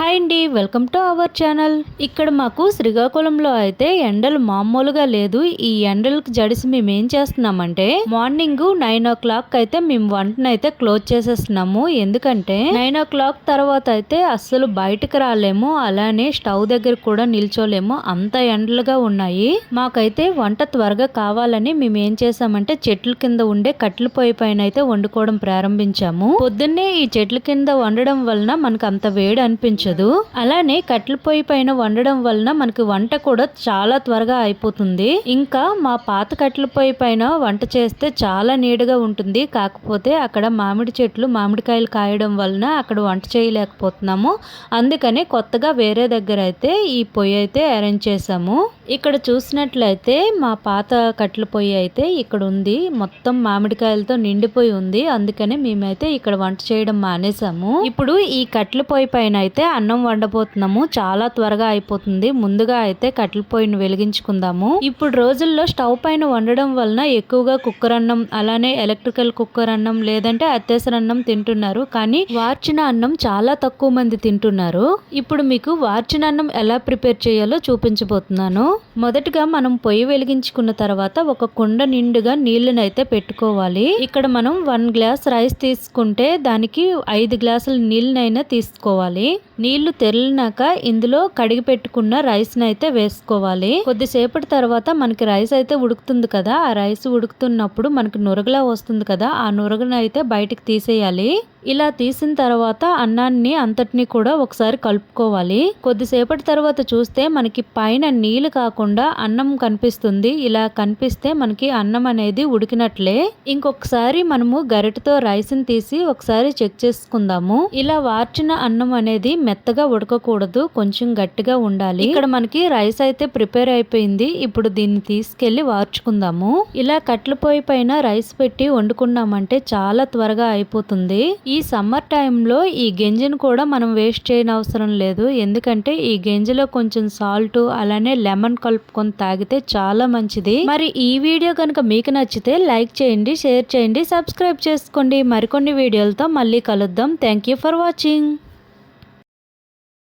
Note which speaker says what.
Speaker 1: Hi అండి welcome to our channel. ఇక్కడ మాకు శ్రీకాకుళంలో అయితే ఎండలు మామూలుగా లేదు. ఈ ఎండలకు జడిసి మేము ఏం చేస్తున్నామంటే మార్నింగ్ నైన్ ఓ క్లాక్ అయితే మేము వంటనైతే క్లోజ్ చేసేస్తున్నాము. ఎందుకంటే నైన్ ఓ క్లాక్ తర్వాత అయితే అస్సలు బయటకు రాలేము. అలానే స్టవ్ దగ్గర కూడా నిల్చోలేము. అంత ఎండలుగా ఉన్నాయి. మాకైతే వంట త్వరగా కావాలని మేము ఏం చేసామంటే చెట్ల కింద ఉండే కట్టెల పొయ్యి పైన అయితే వండుకోవడం ప్రారంభించాము. పొద్దున్నే ఈ చెట్ల కింద వండడం వలన మనకు అంత వేడి అనిపించదు. అలానే కట్టెల పొయ్యి పైన వండడం వలన మనకి వంట కూడా చాలా త్వరగా అయిపోతుంది. ఇంకా మా పాత కట్టెల పొయ్యి పైన వంట చేస్తే చాలా నీడగా ఉంటుంది. కాకపోతే అక్కడ మామిడి చెట్లు మామిడికాయలు కాయడం వలన అక్కడ వంట చేయలేకపోతున్నాము. అందుకని కొత్తగా వేరే దగ్గర అయితే ఈ పొయ్యి అయితే అరేంజ్ చేసాము ఇక్కడ చూసినట్లయితే మా పాత కట్టెల పొయ్యి అయితే ఇక్కడ ఉంది. మొత్తం మామిడికాయలతో నిండిపోయి ఉంది. అందుకని మేమైతే ఇక్కడ వంట చేయడం మానేసాము ఇప్పుడు ఈ కట్టెల పొయ్యి పైన అయితే అన్నం వండబోతున్నాము. చాలా త్వరగా అయిపోతుంది. ముందుగా అయితే కట్టెల పొయ్యిని వెలిగించుకుందాము. ఇప్పుడు రోజుల్లో స్టవ్ పైన వండడం వలన ఎక్కువగా కుక్కర్ అన్నం అలానే ఎలక్ట్రికల్ కుక్కర్ అన్నం లేదంటే అత్యవసర అన్నం తింటున్నారు. కానీ వార్చిన అన్నం చాలా తక్కువ మంది తింటున్నారు. ఇప్పుడు మీకు వార్చిన అన్నం ఎలా ప్రిపేర్ చేయాలో చూపించబోతున్నాను. మొదటగా మనం పొయ్యి వెలిగించుకున్న తర్వాత ఒక కుండ నిండుగా నీళ్ళనైతే పెట్టుకోవాలి. ఇక్కడ మనం వన్ గ్లాస్ రైస్ తీసుకుంటే దానికి ఐదు గ్లాసుల నీళ్ళనైనా తీసుకోవాలి. నీళ్ళు తెరిలినాక ఇందులో కడిగి పెట్టుకున్న రైస్ అయితే వేసుకోవాలి. కొద్దిసేపటి తర్వాత మనకి రైస్ అయితే ఉడుకుతుంది కదా ఆ రైస్ ఉడుకుతున్నప్పుడు మనకి నురగలా వస్తుంది కదా ఆ నురగను అయితే బయటికి తీసేయాలి. ఇలా తీసిన తర్వాత అన్నాన్ని అంతటిని కూడా ఒకసారి కలుపుకోవాలి. కొద్దిసేపటి తర్వాత చూస్తే మనకి పైన నీళ్ళు కాకుండా అన్నం కనిపిస్తుంది. ఇలా కనిపిస్తే మనకి అన్నం అనేది ఉడికినట్లే. ఇంకొకసారి మనము గరిటతో రైస్ని తీసి ఒకసారి చెక్ చేసుకుందాము. ఇలా వార్చిన అన్నం అనేది మెత్తగా ఉడకకూడదు. కొంచెం గట్టిగా ఉండాలి. ఇక్కడ మనకి రైస్ అయితే ప్రిపేర్ అయిపోయింది. ఇప్పుడు దీన్ని తీసుకెళ్ళి వార్చుకుందాము. ఇలా కట్ల పొయ్యి పైన రైస్ పెట్టి వండుకున్నామంటే చాలా త్వరగా అయిపోతుంది. ఈ సమ్మర్ టైంలో ఈ గింజను కూడా మనం వేస్ట్ చేయని అవసరం లేదు. ఎందుకంటే ఈ గింజలో కొంచెం సాల్ట్ అలానే లెమన్ కలుపుకొని తాగితే చాలా మంచిది. మరి ఈ వీడియో కనుక మీకు నచ్చితే లైక్ చేయండి షేర్ చేయండి సబ్స్క్రైబ్ చేసుకోండి. మరికొన్ని వీడియోలతో మళ్ళీ కలుద్దాం. Thank you for watching.